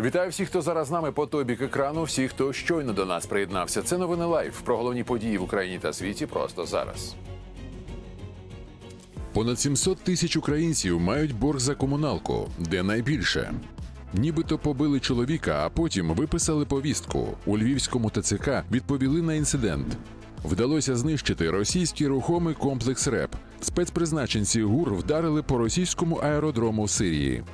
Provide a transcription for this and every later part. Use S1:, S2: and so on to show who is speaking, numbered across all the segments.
S1: Вітаю всіх, хто зараз з нами по той бік екрану. Всіх, хто щойно до нас приєднався. Це новини лайв про головні події в Україні та світі просто зараз. Понад 700 тисяч українців мають борг за комуналку, де найбільше. Нібито побили чоловіка, а потім виписали повістку. У львівському ТЦК відповіли на інцидент. Вдалося знищити російський рухомий комплекс РЕП. Спецпризначенці ГУР вдарили по російському аеродрому Сирії.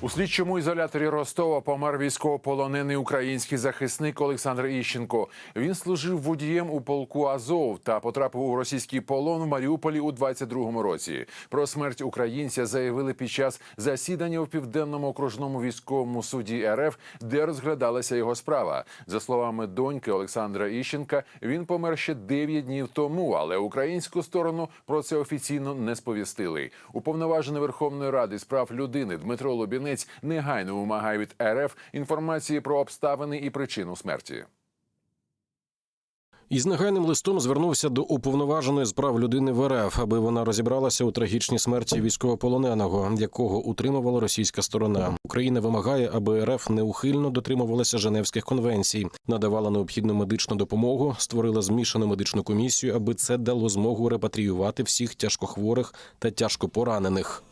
S1: У слідчому ізоляторі Ростова помер військовополонений український захисник Олександр Іщенко. Він служив водієм у полку Азов та потрапив у російський полон в Маріуполі у 22-му році. Про смерть українця заявили під час засідання у південному окружному військовому суді РФ, де розглядалася його справа. За словами доньки Олександра Іщенка, він помер ще 9 днів тому, але українську сторону про це офіційно не сповістили. Уповноважений Верховної Ради з прав людини Дмитро Лобінець негайно вимагає від РФ інформації про обставини і причину смерті.
S2: Із негайним листом звернувся до уповноваженої з прав людини в РФ, аби вона розібралася у трагічній смерті військовополоненого, якого утримувала російська сторона. Україна вимагає, аби РФ неухильно дотримувалася Женевських конвенцій, надавала необхідну медичну допомогу, створила змішану медичну комісію, аби це дало змогу репатріювати всіх тяжкохворих та тяжкопоранених.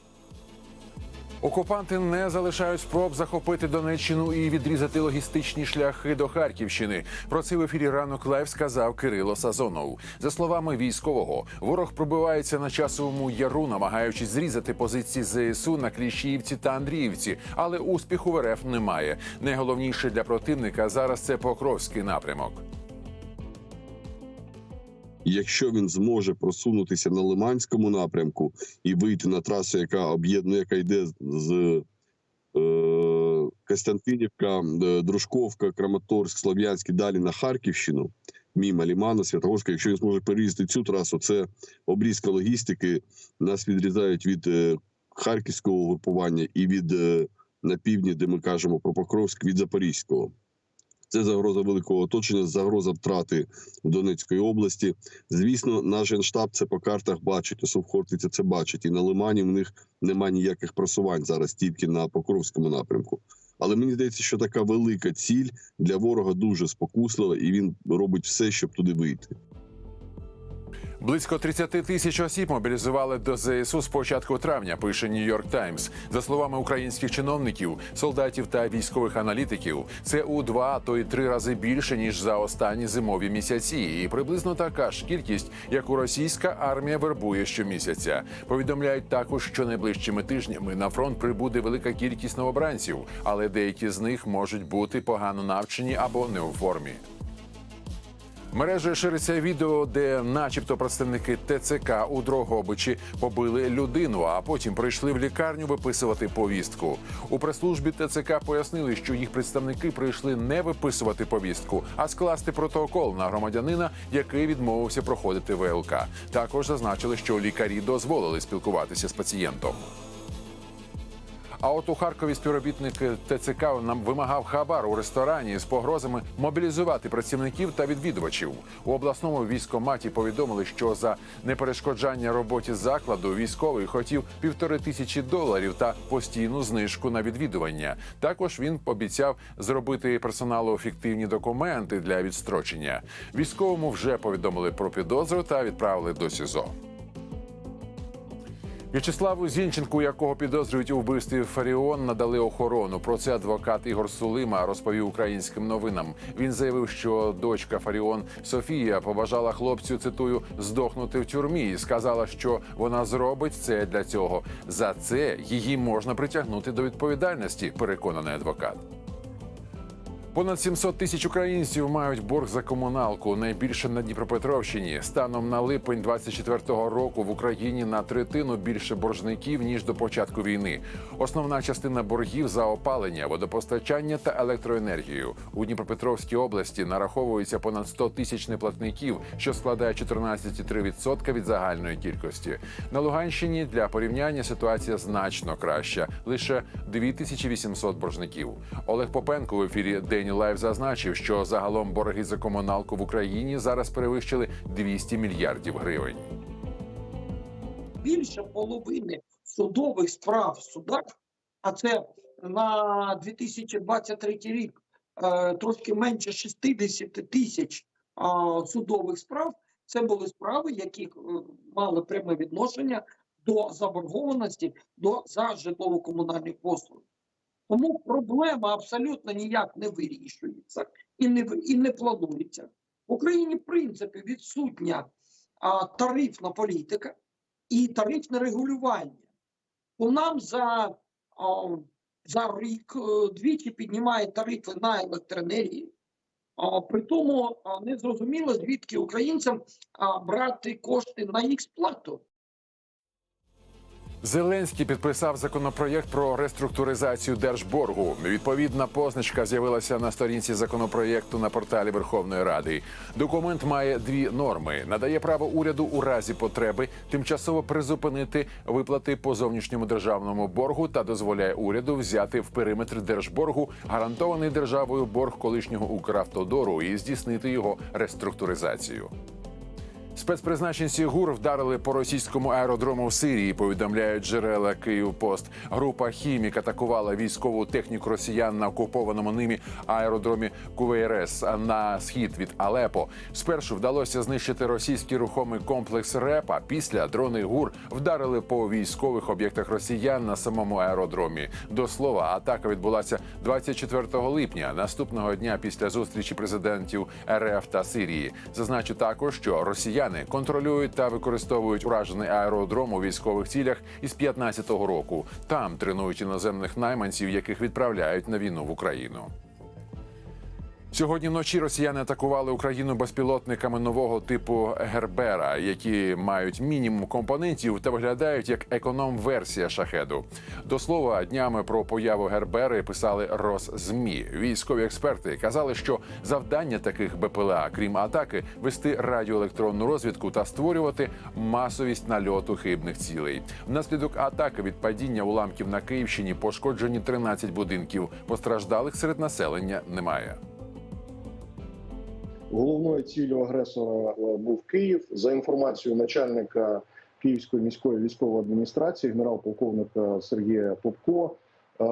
S1: Окупанти не залишають спроб захопити Донеччину і відрізати логістичні шляхи до Харківщини. Про це в ефірі ранок лайв сказав Кирило Сазонов. За словами військового, ворог пробивається на часовому яру, намагаючись зрізати позиції ЗСУ на Кліщіївці та Андріївці, але успіху в РФ немає. Найголовніше для противника зараз це Покровський напрямок.
S3: Якщо він зможе просунутися на Лиманському напрямку і вийти на трасу, яка об'єднує, яка йде з е, Костянтинівка, е, Дружковка, Краматорськ, Слов'янськ і далі на Харківщину, мімо Лімана, Святогорська, якщо він зможе перерізати цю трасу, це обрізка логістики. Нас відрізають від е, харківського групування і від е, на півдні, де ми кажемо про Покровськ, від Запорізького. Це загроза великого оточення, загроза втрати в Донецької області. Звісно, наш генштаб це по картах бачить, у Хортиця це бачить. І на Лимані в них немає ніяких просувань зараз, тільки на Покровському напрямку. Але мені здається, що така велика ціль для ворога дуже спокуслива, і він робить все, щоб туди вийти.
S1: Близько 30 тисяч осіб мобілізували до ЗСУ з початку травня. Пише Нью-Йорк Таймс. За словами українських чиновників, солдатів та військових аналітиків, це у два то й три рази більше ніж за останні зимові місяці, і приблизно така ж кількість, яку російська армія вербує щомісяця. Повідомляють також, що найближчими тижнями на фронт прибуде велика кількість новобранців, але деякі з них можуть бути погано навчені або не у формі. Мережею шириться відео, де, начебто, представники ТЦК у Дрогобичі побили людину, а потім прийшли в лікарню виписувати повістку. У прес-службі ТЦК пояснили, що їх представники прийшли не виписувати повістку, а скласти протокол на громадянина, який відмовився проходити ВЛК. Також зазначили, що лікарі дозволили спілкуватися з пацієнтом. А от у Харкові співробітник ТЦК нам вимагав хабар у ресторані з погрозами мобілізувати працівників та відвідувачів. У обласному військоматі повідомили, що за неперешкоджання роботі закладу військовий хотів півтори тисячі доларів та постійну знижку на відвідування. Також він обіцяв зробити персоналу фіктивні документи для відстрочення. Військовому вже повідомили про підозру та відправили до СІЗО. В'ячеславу Зінченку, якого підозрюють у вбивстві Фаріон, надали охорону. Про це адвокат Ігор Сулима розповів українським новинам. Він заявив, що дочка Фаріон Софія побажала хлопцю, цитую, здохнути в тюрмі і сказала, що вона зробить це для цього. За це її можна притягнути до відповідальності. Переконаний адвокат. Понад 700 тисяч українців мають борг за комуналку. Найбільше на Дніпропетровщині. Станом на липень 24-го року в Україні на третину більше боржників ніж до початку війни. Основна частина боргів за опалення, водопостачання та електроенергію у Дніпропетровській області нараховується понад 100 тисяч неплатників, що складає 14,3% від загальної кількості. На Луганщині для порівняння ситуація значно краща лише 2800 боржників. Олег Попенко в ефірі День Лайв зазначив, що загалом борги за комуналку в Україні зараз перевищили 200 мільярдів гривень.
S4: більше половини судових справ в судах, а це на 2023 рік е, трошки менше 60 тисяч судових справ. Це були справи, які е, мали пряме відношення до заборгованості до за житлово-комунальних послуг. Тому проблема абсолютно ніяк не вирішується і не і не планується. В Україні, в принципі, відсутня а, тарифна політика і тарифне регулювання. У нам за, а, за рік е, двічі піднімає тарифи на електроенергію. А, при тому а, не зрозуміло, звідки українцям а, брати кошти на їх сплату.
S1: Зеленський підписав законопроєкт про реструктуризацію держборгу. Відповідна позначка з'явилася на сторінці законопроєкту на порталі Верховної Ради. Документ має дві норми: надає право уряду у разі потреби тимчасово призупинити виплати по зовнішньому державному боргу та дозволяє уряду взяти в периметр держборгу гарантований державою борг колишнього Укравтодору і здійснити його реструктуризацію. Спецпризначенці ГУР вдарили по російському аеродрому в Сирії. Повідомляють джерела Київпост. Група хімік атакувала військову техніку росіян на окупованому ними аеродромі Кувейрес на схід від Алепо. Спершу вдалося знищити російський рухомий комплекс РЕП, а Після дрони ГУР вдарили по військових об'єктах росіян на самому аеродромі. До слова, атака відбулася 24 липня, наступного дня після зустрічі президентів РФ та Сирії. Зазначу також, що росіяни контролюють та використовують уражений аеродром у військових цілях із 15-го року. Там тренують іноземних найманців, яких відправляють на війну в Україну. Сьогодні вночі росіяни атакували Україну безпілотниками нового типу Гербера, які мають мінімум компонентів та виглядають як економ-версія шахеду. До слова, днями про появу Гербери писали Росзмі. Військові експерти казали, що завдання таких БПЛА, крім атаки, вести радіоелектронну розвідку та створювати масовість нальоту хибних цілей. Внаслідок атаки від падіння уламків на Київщині пошкоджені 13 будинків. Постраждалих серед населення немає.
S5: Головною ціллю агресора е, був Київ. За інформацією начальника Київської міської військової адміністрації, генерал-полковника Сергія Попко, е,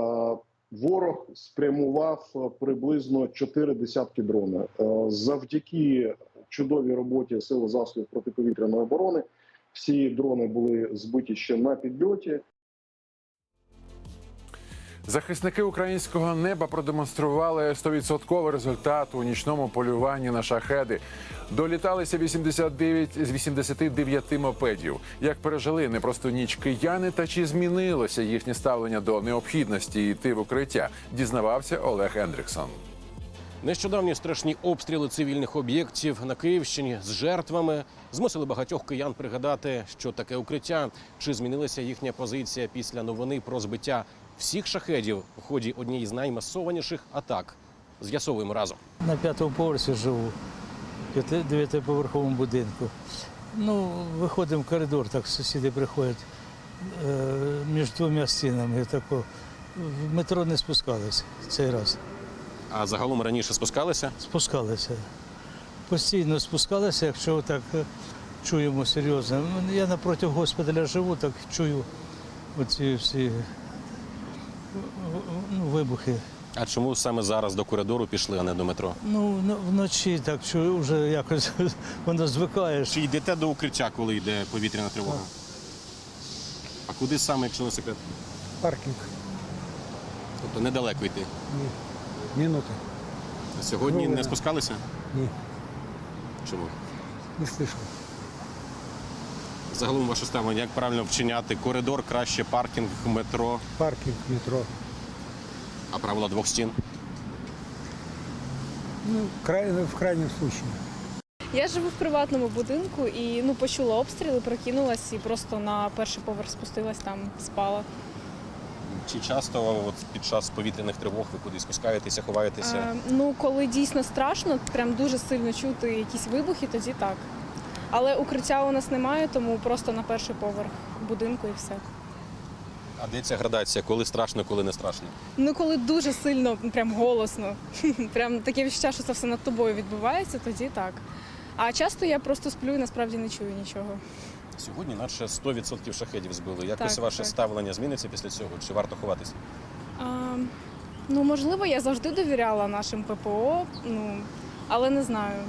S5: ворог спрямував е, приблизно чотири десятки дронів. Е, Завдяки чудовій роботі сил засобів протиповітряної оборони. Всі дрони були збиті ще на підльоті.
S1: Захисники українського неба продемонстрували 100% результат у нічному полюванні на шахеди. Доліталися 89 з 89 мопедів. Як пережили непросту ніч кияни та чи змінилося їхнє ставлення до необхідності йти в укриття, дізнавався Олег Ендріксон.
S2: Нещодавні страшні обстріли цивільних об'єктів на Київщині з жертвами змусили багатьох киян пригадати, що таке укриття, чи змінилася їхня позиція після новини про збиття всіх шахедів у ході однієї з наймасованіших атак. З'ясовуємо разом.
S6: На п'ятому поверсі живу, в дев'ятиповерховому будинку. Ну, виходимо в коридор, так сусіди приходять е, між двома стінами. Тако. В метро не спускалися цей раз.
S2: А загалом раніше спускалися.
S6: Спускалися. Постійно спускалися, якщо так е, чуємо серйозно. Ну, Я напроти госпіталя живу, так чую оці всі ну, вибухи.
S2: А чому саме зараз до коридору пішли, а не до метро?
S6: Ну, ну, вночі так чую, вже якось воно звикаєш.
S2: Чи йдете до укриття, коли йде повітряна тривога? А куди саме, якщо не секрет?
S7: Паркінг.
S2: Тобто недалеко йти.
S7: Минуты.
S2: Сьогодні
S7: Ну,
S2: не спускалися?
S7: Ні,
S2: Чому?
S7: не слышал.
S2: Загалом ваше ставлення, як правильно вчиняти? Коридор краще, паркінг, метро,
S7: Паркінг, метро.
S2: а правила двох стін.
S7: Ну, край, в крайнем случае.
S8: Я живу в приватному будинку і ну почула обстріли, прокинулась і просто на перший поверх спустилась там, спала.
S2: Чи часто от під час повітряних тривог ви кудись спускаєтеся, ховаєтеся?
S8: Е, ну коли дійсно страшно, прям дуже сильно чути якісь вибухи, тоді так. Але укриття у нас немає, тому просто на перший поверх будинку і все.
S2: А де ця градація? Коли страшно, коли не страшно?
S8: Ну коли дуже сильно, прям голосно, прям таке відчуття, що це все над тобою відбувається, тоді так. А часто я просто сплю і насправді не чую нічого.
S2: Сьогодні наче 100% шахедів збили. Якось
S8: Так,
S2: ваше
S8: так.
S2: ставлення зміниться після цього? Чи варто ховатися?
S8: А, ну, можливо, я завжди довіряла нашим ППО, ну, але не знаю.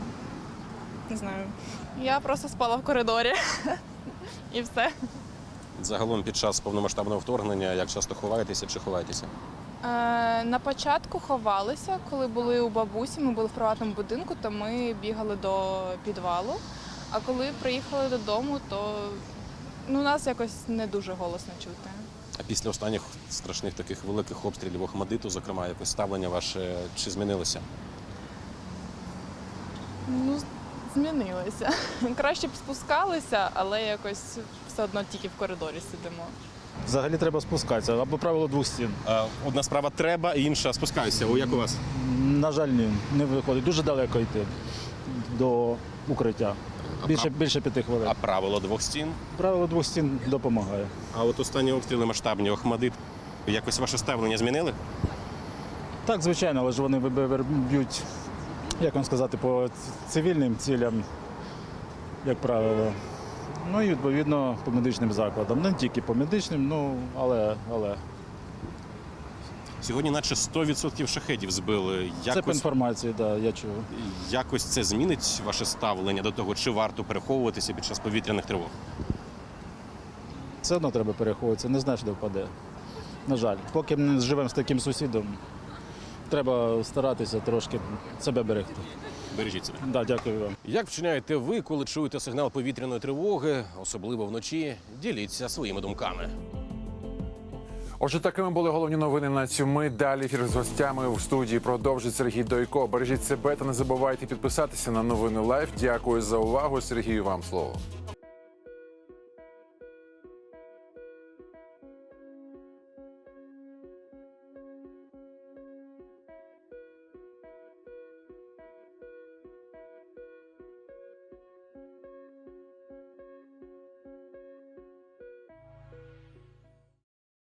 S8: Не знаю.
S9: Я просто спала в коридорі. І все.
S2: Загалом під час повномасштабного вторгнення, як часто ховаєтеся чи ховаєтеся?
S9: Е, на початку ховалися, коли були у бабусі, ми були в приватному будинку, то ми бігали до підвалу. А коли приїхали додому, то ну, нас якось не дуже голосно чути.
S2: А після останніх страшних таких великих обстрілів Охмадиту, зокрема, якось ставлення ваше чи змінилося?
S9: Ну, змінилося. Краще б спускалися, але якось все одно тільки в коридорі сидимо.
S10: Взагалі треба спускатися або правило двох стін.
S2: Одна справа треба, інша спускаюся. О, як у вас?
S10: На жаль, ні, не виходить. Дуже далеко йти до укриття. Більше, більше п'яти хвилин.
S2: А правило двох стін?
S10: Правило двох стін допомагає.
S2: А от останні обстріли масштабні Охмадит. Якось ваше ставлення змінили?
S10: Так, звичайно, але ж вони б'ють, як вам сказати, по цивільним цілям, як правило. Ну і відповідно по медичним закладам. Не тільки по медичним, ну але, але.
S2: Сьогодні, наче 100% шахедів збили.
S10: це по
S2: Якось,
S10: інформації, да, я чув.
S2: якось це змінить ваше ставлення до того, чи варто переховуватися під час повітряних тривог?
S10: Все одно треба переховуватися, не знаєш, де впаде. На жаль, поки ми живемо з таким сусідом, треба старатися трошки себе берегти.
S2: Бережіть себе.
S10: Да, дякую вам.
S2: Як вчиняєте ви, коли чуєте сигнал повітряної тривоги, особливо вночі? Діліться своїми думками.
S1: Отже, такими були головні новини на цю мить. Далі ефір з гостями в студії продовжить Сергій Дойко. Бережіть себе та не забувайте підписатися на новини Лайф. Дякую за увагу. Сергію, вам слово.